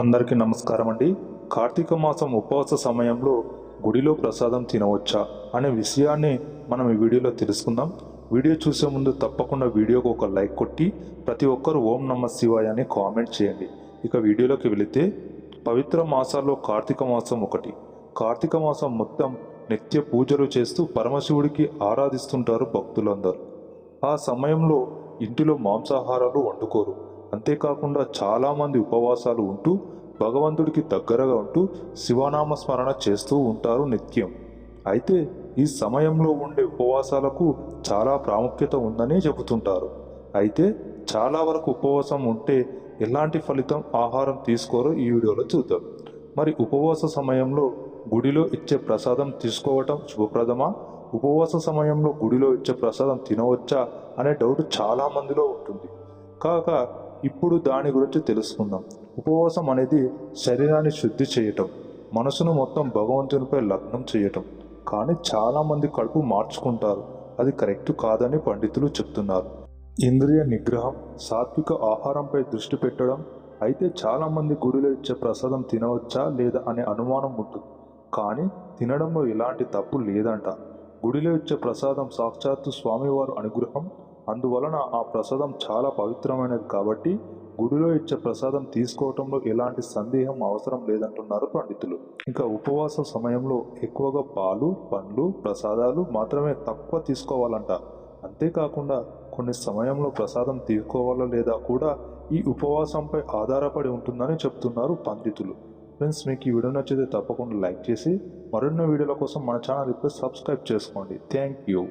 అందరికీ నమస్కారం అండి. కార్తీక మాసం ఉపవాస సమయంలో గుడిలో ప్రసాదం తినవచ్చా అనే విషయాన్ని మనం ఈ వీడియోలో తెలుసుకుందాం. వీడియో చూసే ముందు తప్పకుండా వీడియోకు ఒక లైక్ కొట్టి ప్రతి ఒక్కరు ఓం నమ శివాయ అని కామెంట్ చేయండి. ఇక వీడియోలోకి వెళితే పవిత్ర మాసాల్లో కార్తీక మాసం ఒకటి. కార్తీక మాసం మొత్తం నిత్య పూజలు చేస్తూ పరమశివుడికి ఆరాధిస్తుంటారు భక్తులందరూ. ఆ సమయంలో ఇంటిలో మాంసాహారాలు వండుకోరు. అంతేకాకుండా చాలామంది ఉపవాసాలు ఉంటూ భగవంతుడికి దగ్గరగా ఉంటూ శివనామ స్మరణ చేస్తూ ఉంటారు నిత్యం. అయితే ఈ సమయంలో ఉండే ఉపవాసాలకు చాలా ప్రాముఖ్యత ఉందని చెబుతుంటారు. అయితే చాలా వరకు ఉపవాసం ఉంటే ఎలాంటి ఫలితం ఆహారం తీసుకోరో ఈ వీడియోలో చూద్దాం. మరి ఉపవాస సమయంలో గుడిలో ఇచ్చే ప్రసాదం తీసుకోవటం శుభప్రదమా? ఉపవాస సమయంలో గుడిలో ఇచ్చే ప్రసాదం తినవచ్చా? అనే డౌట్ చాలా మందిలో ఉంటుంది. కాక ఇప్పుడు దాని గురించి తెలుసుకుందాం. ఉపవాసం అనేది శరీరాన్ని శుద్ధి చేయటం మనసును మొత్తం భగవంతునిపై లగ్నం చేయటం. కానీ చాలామంది కడుపు మార్చుకుంటారు. అది కరెక్ట్ కాదని పండితులు చెప్తున్నారు. ఇంద్రియ నిగ్రహం సాత్విక ఆహారంపై దృష్టి పెట్టడం అయితే చాలామంది గుడిలో ఇచ్చే ప్రసాదం తినవచ్చా లేదా అనే అనుమానం ఉంటుంది. కానీ తినడంలో ఎలాంటి తప్పు లేదంట. గుడిలో ఇచ్చే ప్రసాదం సాక్షాత్తు స్వామివారు అనుగ్రహం అందువలన ఆ ప్రసాదం చాలా పవిత్రమైనది కాబట్టి గుడిలో ఇచ్చే ప్రసాదం తీసుకోవటంలో ఎలాంటి సందేహం అవసరం లేదంటున్నారు పండితులు. ఇంకా ఉపవాస సమయంలో ఎక్కువగా పాలు పండ్లు ప్రసాదాలు మాత్రమే తక్కువ తీసుకోవాలంట. అంతేకాకుండా కొన్ని సమయంలో ప్రసాదం తీసుకోవాలా లేదా కూడా ఈ ఉపవాసంపై ఆధారపడి ఉంటుందని చెప్తున్నారు పండితులు. ఫ్రెండ్స్ మీకు ఈ వీడియో నచ్చితే తప్పకుండా లైక్ చేసి మరిన్నో వీడియోల కోసం మన ఛానల్ ఇప్పుడు సబ్స్క్రైబ్ చేసుకోండి. Thank you.